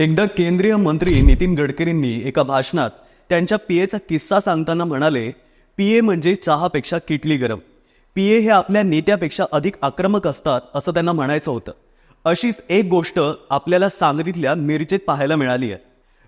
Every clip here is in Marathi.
एकदा केंद्रीय मंत्री नितीन गडकरींनी एका भाषणात त्यांच्या पीएचा किस्सा सांगताना म्हणाले पीए म्हणजे चहापेक्षा किटली गरम. पीए हे आपल्या नेत्यापेक्षा अधिक आक्रमक असतात असं त्यांना म्हणायचं होतं. अशीच एक गोष्ट आपल्याला सांगलीतल्या मिरचेत पाहायला मिळाली आहे.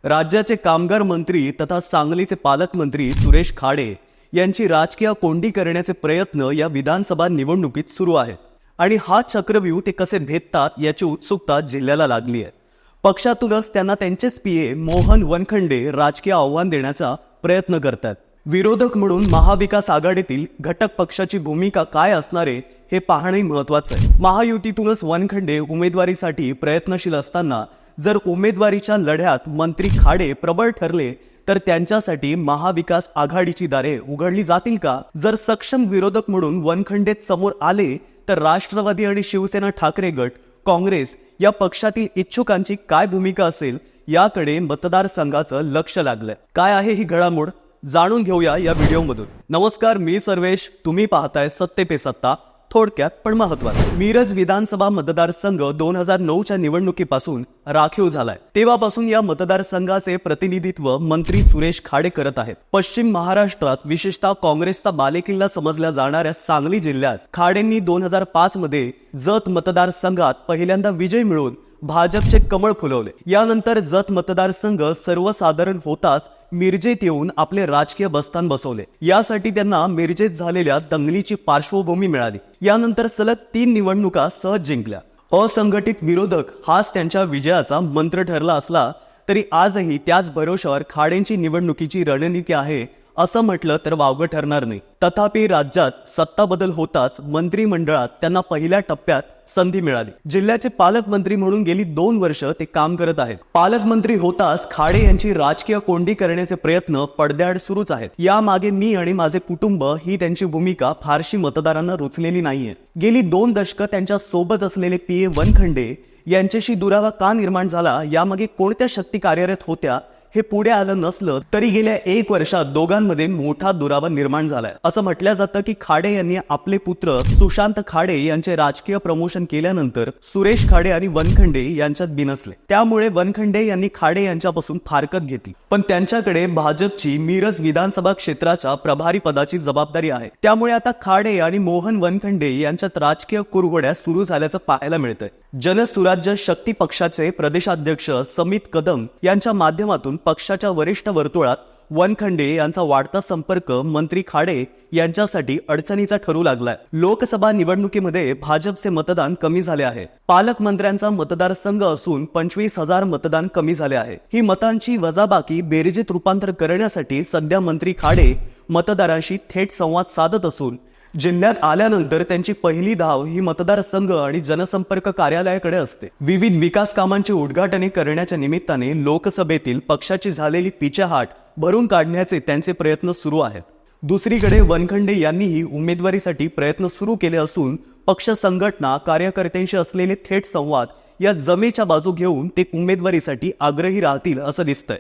राज्याचे कामगार मंत्री तथा सांगलीचे पालकमंत्री सुरेश खाडे यांची राजकीय कोंडी करण्याचे प्रयत्न या विधानसभा निवडणुकीत सुरू आहेत. आणि हा चक्रव्यूह ते कसे भेदतात याची उत्सुकता जिल्ह्याला लागली आहे. पक्षातूनच त्यांना त्यांचेच पीए मोहन वनखंडे राजकीय आव्हान देण्याचा प्रयत्न करतात. विरोधक म्हणून महाविकास आघाडीतील घटक पक्षाची भूमिका काय असणारे हे पाहणे महत्वाचं आहे. महायुतीतूनच वनखंडे उमेदवारीसाठी प्रयत्नशील असताना जर उमेदवारीच्या लढ्यात मंत्री खाडे प्रबळ ठरले तर त्यांच्यासाठी महाविकास आघाडीची दारे उघडली जातील का? जर सक्षम विरोधक म्हणून वनखंडेत समोर आले तर राष्ट्रवादी आणि शिवसेना ठाकरे गट काँग्रेस या पक्षातील इच्छुकांची काय भूमिका असेल याकडे मतदारसंघाचं लक्ष लागलंय काय आहे ही घडामोड? जाणून घेऊया या व्हिडिओमधून. नमस्कार मी सर्वेश. तुम्ही पाहताय सत्ते पे सत्ता. थोडक्यात पण महत्वाचं. मिरज विधानसभा मतदारसंघ दोन हजार नऊच्या निवडणुकीपासून राखीव झालाय. तेव्हापासून या मतदारसंघाचे प्रतिनिधित्व मंत्री सुरेश खाडे करत आहेत. पश्चिम महाराष्ट्रात विशेषतः काँग्रेसचा बालेकिल्ला समजल्या जाणाऱ्या सांगली जिल्ह्यात खाडेंनी दोन हजार पाच मध्ये जत मतदारसंघात पहिल्यांदा विजय मिळवून भाजपचे कमळ फुलवले. यानंतर जत मतदारसंघ सर्वसाधारण होताच मिरजेत येऊन आपले राजकीय बस्तान बसवले. यासाठी त्यांना मिरजेत झालेल्या दंगलीची पार्श्वभूमी मिळाली. यानंतर सलग तीन निवडणुका सहज जिंकल्या. असंघटित विरोधक हाच त्यांच्या विजयाचा मंत्र ठरला असला तरी आजही त्याच भरोशावर खाडेंची निवडणुकीची रणनीती आहे असं म्हटलं तर वावगं ठरणार नाही. तथापि राज्यात सत्ता बदल होताच मंत्रिमंडळात त्यांना पहिल्या टप्प्यात संधी मिळाली. जिल्ह्याचे पालकमंत्री म्हणून गेली दोन वर्ष ते काम करत आहेत. पालकमंत्री होताच खाडे यांची राजकीय कोंडी करण्याचे प्रयत्न पडद्याआड सुरूच आहेत. यामागे मी आणि माझे कुटुंब ही त्यांची भूमिका फारशी मतदारांना रुचलेली नाहीये. गेली दोन दशकं त्यांच्यासोबत असलेले पी ए वनखंडे यांच्याशी दुरावा का निर्माण झाला यामागे कोणत्या शक्ती कार्यरत होत्या हे पुढे आलं नसलं तरी गेल्या एक वर्षात दोघांमध्ये मोठा दुरावा निर्माण झालाय. असं म्हटलं जातं की खाडे यांनी आपले पुत्र सुशांत खाडे यांचे राजकीय प्रमोशन केल्यानंतर सुरेश खाडे आणि वनखंडे यांच्यात बिनसले. त्यामुळे वनखंडे यांनी खाडे यांच्यापासून फारकत घेतली. पण त्यांच्याकडे भाजपची मिरज विधानसभा क्षेत्राच्या प्रभारी पदाची जबाबदारी आहे. त्यामुळे आता खाडे आणि मोहन वनखंडे यांच्यात राजकीय कुरवड्या सुरू झाल्याचं पाहायला मिळतंय. जनसुराज्य शक्ती पक्षाचे प्रदेशाध्यक्ष समित कदम यांच्या माध्यमातून पक्षाच्या वरिष्ठ वर्तुळात वनखंडे यांचा वाढता संपर्क मंत्री खाडे यांच्यासाठी अडचणीचा ठरू लागलाय. लोकसभा निवडणुकीमध्ये भाजपचे मतदान कमी झाले आहे. पालकमंत्र्यांचा मतदारसंघ असून पंचवीस हजार मतदान कमी झाले आहे. ही मतांची वजाबाकी बेरजेत रूपांतर करण्यासाठी सध्या मंत्री खाडे मतदारांशी थेट संवाद साधत असून जिल्ह्यात आल्यानंतर त्यांची पहिली धाव ही मतदारसंघ आणि जनसंपर्क कार्यालयाकडे असते. विविध विकास कामांची उद्घाटने करण्याच्या निमित्ताने लोकसभेतील पक्षाची झालेली पिछाहाट भरून काढण्याचे त्यांचे प्रयत्न सुरू आहेत. दुसरीकडे वनखंडे यांनीही उमेदवारीसाठी प्रयत्न सुरू केले असून पक्ष संघटना कार्यकर्त्यांशी असलेले थेट संवाद या जमेच्या बाजू घेऊन ते उमेदवारीसाठी आग्रही राहतील असं दिसतंय.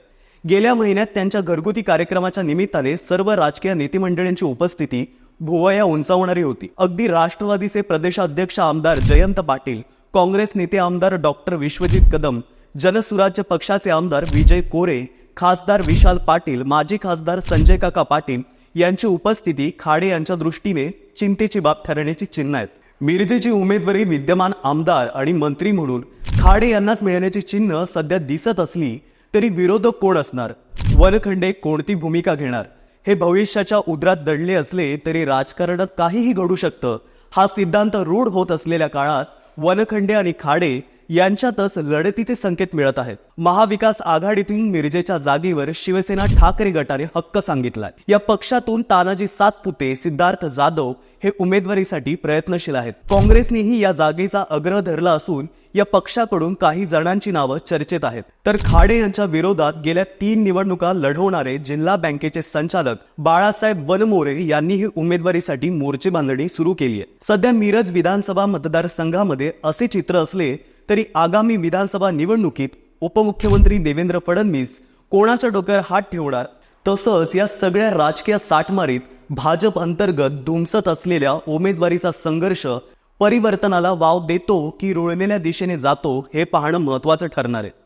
गेल्या महिन्यात त्यांच्या घरगुती कार्यक्रमाच्या निमित्ताने सर्व राजकीय नेतेमंडळींची उपस्थिती भुवया उंचावणारी होती. अगदी राष्ट्रवादीचे प्रदेशाध्यक्ष आमदार जयंत पाटील काँग्रेस नेते आमदार डॉक्टर विश्वजित कदम जनसुराज्य पक्षाचे आमदार विजय कोरे खासदार विशाल पाटील माजी खासदार संजय काका पाटील यांची उपस्थिती खाडे यांच्या दृष्टीने चिंतेची बाब ठरण्याची चिन्ह आहेत. मिरजेची उमेदवारी विद्यमान आमदार आणि मंत्री म्हणून खाडे यांनाच मिळण्याची चिन्ह सध्या दिसत असली तरी विरोधक कोण असणार? वनखंडे कोणती भूमिका घेणार? हे भविष्याच्या उदरात दडले असले तरी राजकारणात काहीही घडू शकतं. हा सिद्धांत रूढ होत असलेल्या काळात वनखंडे आणि खाडे यांच्यातच लढतीचे संकेत मिळत आहेत. महाविकास आघाडीतून मिरजेच्या जागेवर शिवसेना ठाकरे गटाने हक्क सांगितलाय. या पक्षातून तानाजी सातपुते सिद्धार्थ जाधव हे उमेदवारीसाठी प्रयत्नशील आहेत. काँग्रेसनेही या जागेचा आग्रह धरला असून या पक्षाकडून काही जणांची नावं चर्चेत आहेत. तर खाडे यांच्या विरोधात गेल्या तीन निवडणुका लढवणारे जिल्हा बँकेचे संचालक बाळासाहेब वनमोरे यांनीही उमेदवारीसाठी मोर्चे बांधणी सुरू केली आहे सध्या मिरज विधानसभा मतदारसंघामध्ये असे चित्र असले तरी आगामी विधानसभा निवडणुकीत उपमुख्यमंत्री देवेंद्र फडणवीस कोणाच्या डोक्यावर हात ठेवणार? तसंच या सगळ्या राजकीय साठमारीत भाजप अंतर्गत धुमसत असलेल्या उमेदवारीचा संघर्ष परिवर्तनाला वाव देतो की रुळलेल्या दिशेने जातो हे पाहणं महत्वाचं ठरणार आहे.